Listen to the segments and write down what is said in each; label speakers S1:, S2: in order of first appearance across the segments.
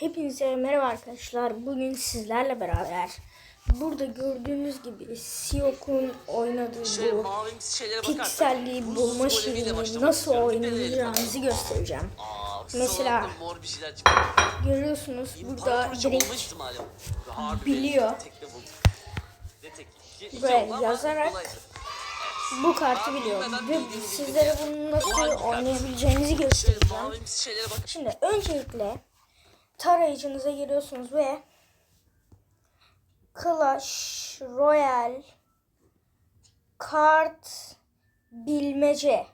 S1: Hepinize merhaba arkadaşlar. Bugün sizlerle beraber burada gördüğünüz gibi Siyok'un oynadığı
S2: Şöyle
S1: bu
S2: mavimsi şeylere bakarsak.
S1: pikselli
S2: Rus
S1: bulma
S2: başlamak
S1: nasıl oynayacağınızı göstereceğim.
S2: Aa,
S1: Mesela-. Görüyorsunuz burada direkt biliyor.
S2: ama
S1: yazarak bu kartı biliyor ve sizlere bunu nasıl oynayabileceğinizi göstereceğim. Şimdi öncelikle tarayıcınıza giriyorsunuz ve Clash Royale kart bilmece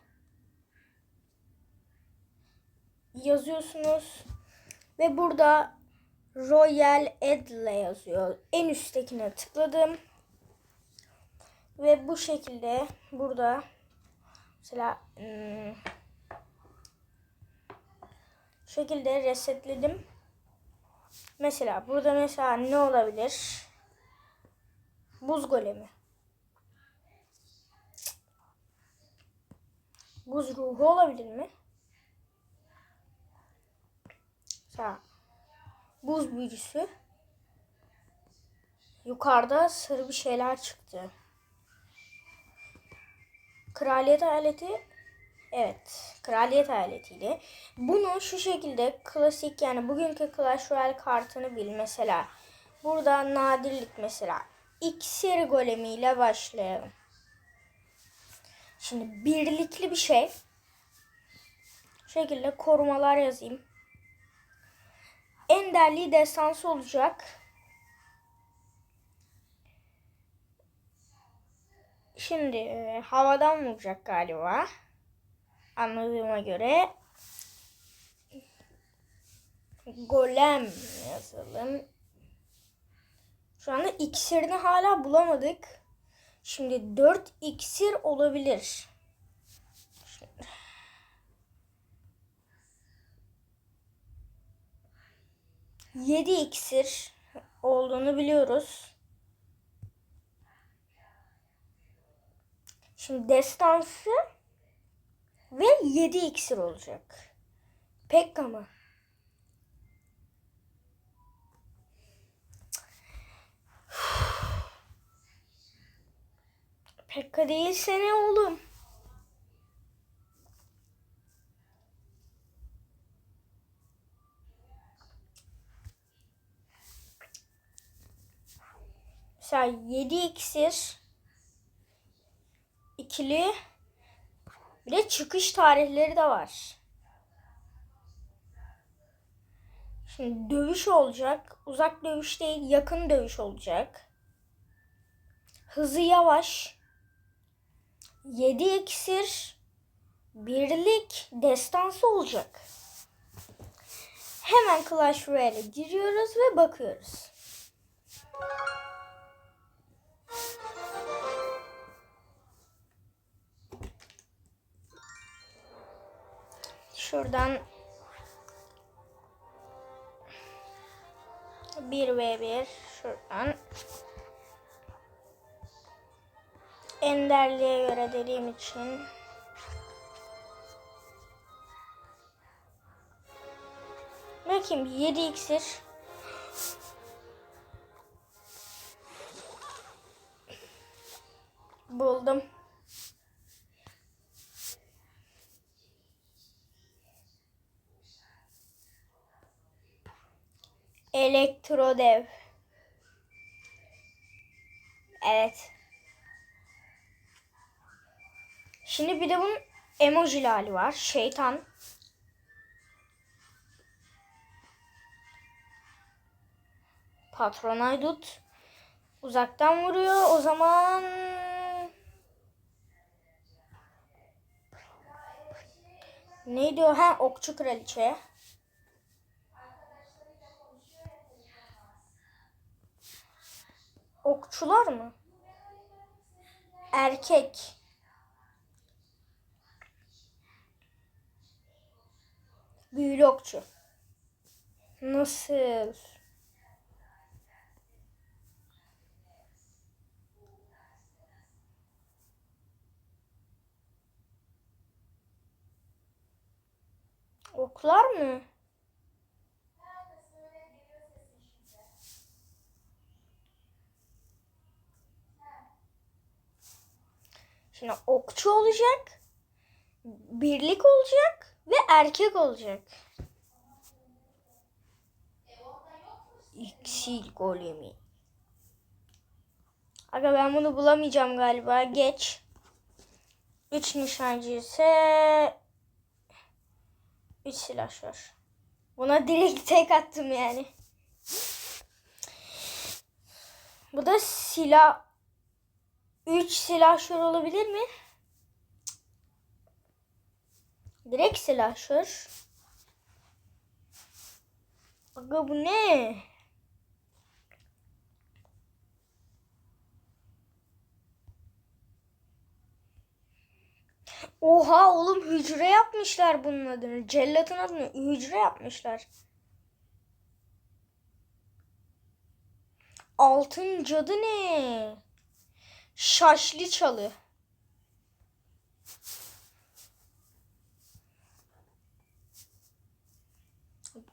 S1: yazıyorsunuz ve burada Royal Edle yazıyor. En üsttekine tıkladım. Ve bu şekilde burada mesela hmm, şekilde resetledim. Mesela burada mesela ne olabilir? Buz golemi. Buz ruhu olabilir mi? Mesela buz büyücüsü. Yukarıda sarı bir şeyler çıktı. Kraliyet aleti Evet, kraliyet aletiydi. Bunu şu şekilde klasik yani bugünkü Clash Royale kartını bil mesela. Burada nadirlik mesela. İksir golemiyle başlayalım. Şimdi birlikli bir şey. Şu şekilde korumalar yazayım. Enderliği destansı olacak. Şimdi e, havadan vuracak galiba anladığıma göre golem yazalım. Şu anda iksirini hala bulamadık. Şimdi 4 iksir olabilir. Şimdi. Yedi iksir olduğunu biliyoruz. Şimdi destansı ve 7 iksir olacak. Pekka mı? Pekka değilse ne oğlum? Mesela 7 iksir ikili bir de çıkış tarihleri de var. Şimdi dövüş olacak. Uzak dövüş değil, yakın dövüş olacak. Hızı yavaş. 7 iksir. Birlik destansı olacak. Hemen Clash Royale'e giriyoruz ve bakıyoruz. Şuradan 1 ve 1 şuradan Enderliğe göre dediğim için Bakayım 7 iksir Buldum. Elektrodev. Evet. Şimdi bir de bunun emoji hali var. Şeytan. Patron Aydut. Uzaktan vuruyor. O zaman Neydi o? Ha okçu kraliçe. Okçular mı? Erkek. Büyülü okçu. Nasıl? Oklar mı? Şimdi okçu olacak. Birlik olacak ve erkek olacak. İksil golemi. Aga ben bunu bulamayacağım galiba. Geç. Üç nişancı ise üç silahşör. Buna direkt tek attım yani. Bu da silah. Üç silahşör olabilir mi? Direkt silahşör. Aga bu ne? Oha oğlum hücre yapmışlar bunun adını. Cellatın adını hücre yapmışlar. Altın cadı ne? Şaşlı çalı.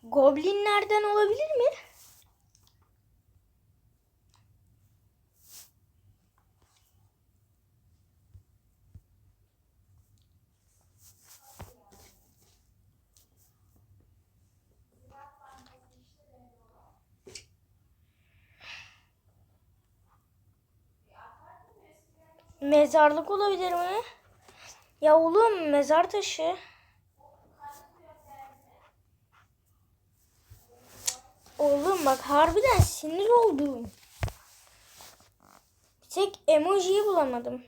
S1: Goblinlerden olabilir mi? Mezarlık olabilir mi? Ya oğlum mezar taşı. Oğlum bak harbiden sinir oldum. Bir tek emojiyi bulamadım.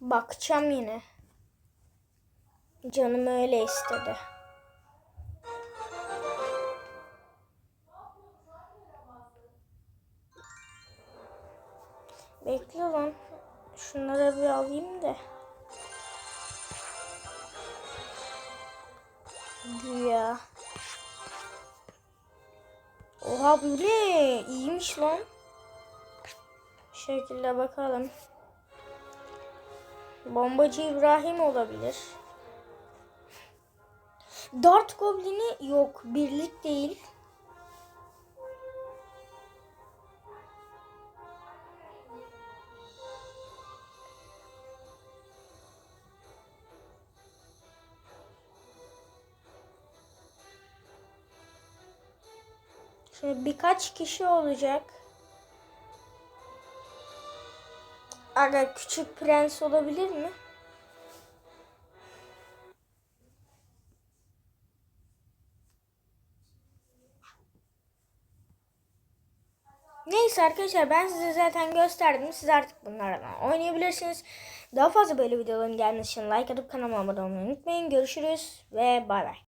S1: Bakacağım yine. Canım öyle istedi. Güya. Oha ne? İyiymiş lan. Şekilde bakalım. Bombacı İbrahim olabilir. Dart Goblin'i yok. Birlik değil. Şimdi birkaç kişi olacak. Aga küçük prens olabilir mi? Neyse arkadaşlar ben size zaten gösterdim. Siz artık bunlardan oynayabilirsiniz. Daha fazla böyle videoların gelmesi için like atıp kanalıma abone olmayı unutmayın. Görüşürüz ve bay bay.